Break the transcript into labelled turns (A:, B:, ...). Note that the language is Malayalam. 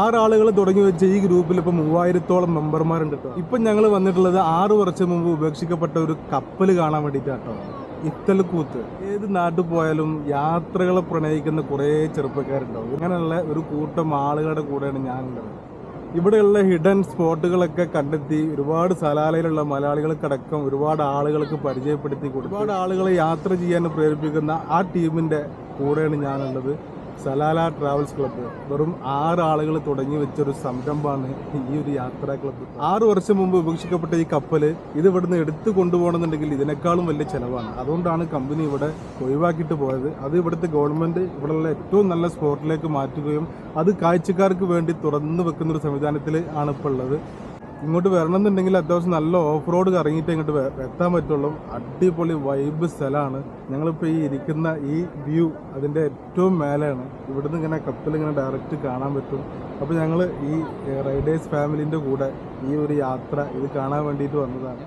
A: ആറാളുകൾ തുടങ്ങി വെച്ച ഈ ഗ്രൂപ്പിൽ ഇപ്പൊ മൂവായിരത്തോളം മെമ്പർമാരുണ്ട് ഇപ്പൊ ഞങ്ങൾ വന്നിട്ടുള്ളത് ആറു വർഷം മുമ്പ് ഉപേക്ഷിക്കപ്പെട്ട ഒരു കപ്പൽ കാണാൻ വേണ്ടിയിട്ടാട്ടോ ഇത്തലക്കൂത്ത്. ഏത് നാട്ടിൽ പോയാലും യാത്രകളെ പ്രണയിക്കുന്ന കുറേ ചെറുപ്പക്കാരുണ്ടാവും. ഇങ്ങനെയുള്ള ഒരു കൂട്ടം ആളുകളുടെ കൂടെയാണ് ഞാൻ ഉള്ളത് ഇവിടെയുള്ള ഹിഡൻ സ്പോട്ടുകളൊക്കെ കണ്ടെത്തി ഒരുപാട് സലാലയിലുള്ള മലയാളികൾക്കടക്കം ഒരുപാട് ആളുകൾക്ക് പരിചയപ്പെടുത്തി കൊടുക്കും ഒരുപാട് ആളുകളെ യാത്ര ചെയ്യാൻ പ്രേരിപ്പിക്കുന്ന ആ ടീമിന്റെ കൂടെയാണ് ഞാനുള്ളത്. സലാല ട്രാവൽസ് ക്ലബ്ബ് വെറും ആറ് ആളുകൾ തുടങ്ങി വെച്ചൊരു സംരംഭമാണ് ഈ ഒരു യാത്രാ ക്ലബ്ബ്. ആറ് വർഷം മുമ്പ് ഉപേക്ഷിക്കപ്പെട്ട ഈ കപ്പൽ ഇത് ഇവിടുന്ന് എടുത്തു കൊണ്ടുപോകണമെന്നുണ്ടെങ്കിൽ ഇതിനേക്കാളും വലിയ ചിലവാണ്. അതുകൊണ്ടാണ് കമ്പനി ഇവിടെ ഒഴിവാക്കിയിട്ട് പോയത്. അത് ഇവിടുത്തെ ഗവൺമെന്റ് ഇവിടെയുള്ള ഏറ്റവും നല്ല സ്പോട്ടിലേക്ക് മാറ്റുകയും അത് കാഴ്ചക്കാർക്ക് വേണ്ടി തുറന്നു വെക്കുന്ന ഒരു സംവിധാനത്തിൽ ആണ് ഇപ്പോൾ ഉള്ളത്. ഇങ്ങോട്ട് വരണം എന്നുണ്ടെങ്കിൽ അത്യാവശ്യം നല്ല ഓഫ് റോഡ് കറങ്ങിയിട്ട് ഇങ്ങോട്ട് എത്താൻ പറ്റുള്ളൂ. അടിപൊളി വൈബ് സ്ഥലമാണ്. ഞങ്ങളിപ്പോൾ ഈ ഇരിക്കുന്ന ഈ വ്യൂ അതിന്റെ ഏറ്റവും മേലെയാണ്. ഇവിടുന്ന് ഇങ്ങനെ കപ്പൽ ഇങ്ങനെ ഡയറക്റ്റ് കാണാൻ പറ്റും. അപ്പോൾ ഞങ്ങൾ ഈ റൈഡേഴ്സ് ഫാമിലിന്റെ കൂടെ ഈ ഒരു യാത്ര ഇത് കാണാൻ വേണ്ടിയിട്ട് വന്നതാണ്.